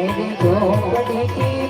ಗಿರಿ ಜೋಗಡಿಗೆ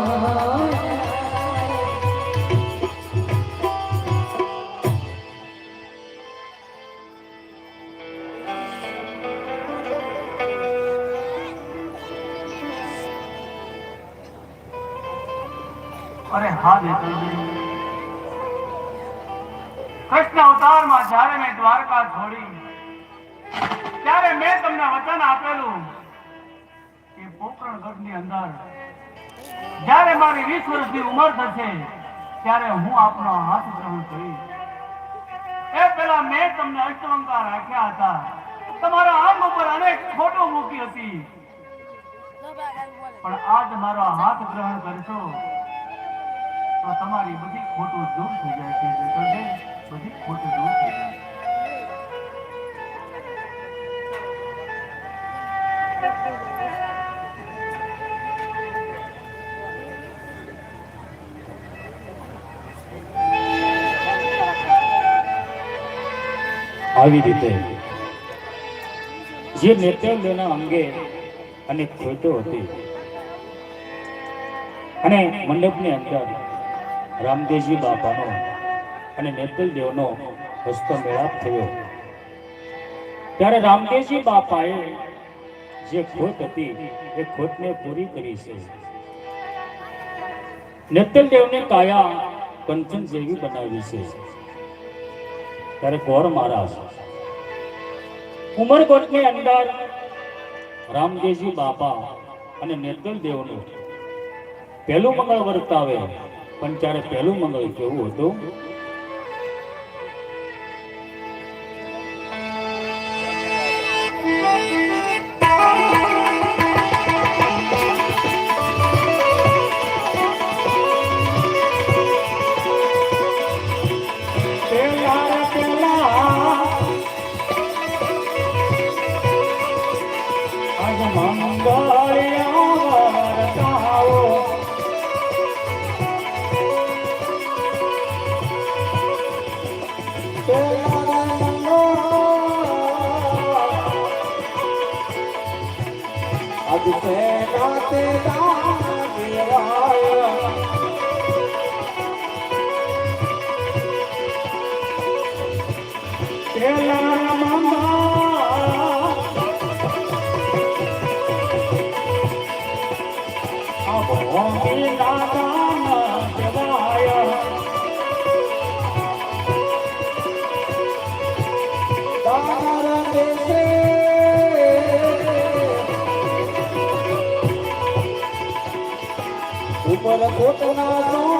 અરે હા કૃષ્ણ અવતારમાં જ્યારે મેં દ્વારકા છોડી, ત્યારે મેં તમને વચન આપેલું કે પોકરણગઢની અંદર જ્યારે મારી વીસ વર્ષની ઉંમર થશે, ત્યારે હું આપનો હાથ ગ્રહણ કરીશ. એ પેલા મેં તમને અષ્ટવંકાર રાખ્યા હતા. તમારા આંગ ઉપર અનેક ફોટો મૂકી હતી. પણ આજ મારો હાથ ગ્રહણ કરશો. તો તમારી બધી ખોટું દૂર થઈ જાય છે. બધી ખોટું દૂર થઈ જાય આવી રીતે જે નેતૃત્વના અંગે અને ખોટો હતી અને મંડપની અંદર રામદેવજી બાપાનો અને નેતલદેવનો હસ્તમેળાપ થયો. ત્યારે રામદેવજી બાપાએ જે ખોટ હતી, એ ખોટને પૂરી કરી છે. નેતલદેવને કાયા કંચન જેવી બનાવી છે. ત્યારે કોર મહારાજ ઉમરકોટની અંદર રામદેવજી બાપા અને નેતલ દેવનું પહેલું મંગળ વર્તાવે. પણ ત્યારે પહેલું મંગળ કેવું હતું. મંગળ આજ પેલા પેલા દેવાય ઉપર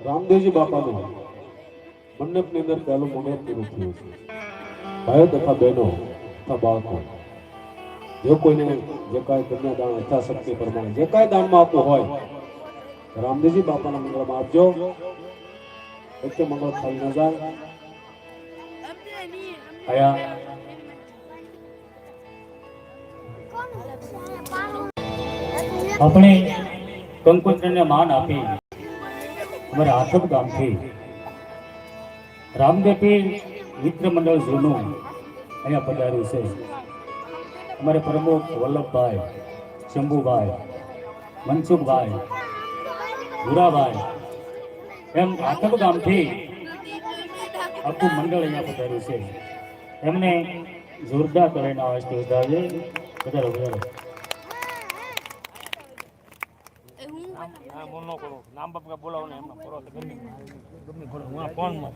રામદેવજી બાપાનું. મંડપની અંદર પહેલું મંડપ પૂરું થયું છે. ભાઈઓ તથા બહેનો, તથા બાળકો, જો કોઈને જે કાંઈ કન્યાદાન યથાશક્તિ પ્રમાણે જે કાંઈ દાનમાં આપવું હોય, રામદેવજી બાપાના મંગળમાં આપજો. એક મંગળ ખાલી ન જાય. આયા. આપણે કંકોત્રને માન આપી. અમારા આથક ગામથી રામદેવી મિત્ર મંડળ જૂનું અહીંયા પધાર્યું છે. અમારે પ્રમુખ વલ્લભભાઈ શંભુભાઈ મનસુખભાઈ ભૂરાભાઈ એમ આતંક ગામથી આખું મંડળ અહીંયા પધાર્યું છે. એમને જોરદાર કરીને અવાજથી વધારજે વધારો વધારો. નામ બોલ ન કરો. નામ બાપ બોલાવો ને એમના ફોન તો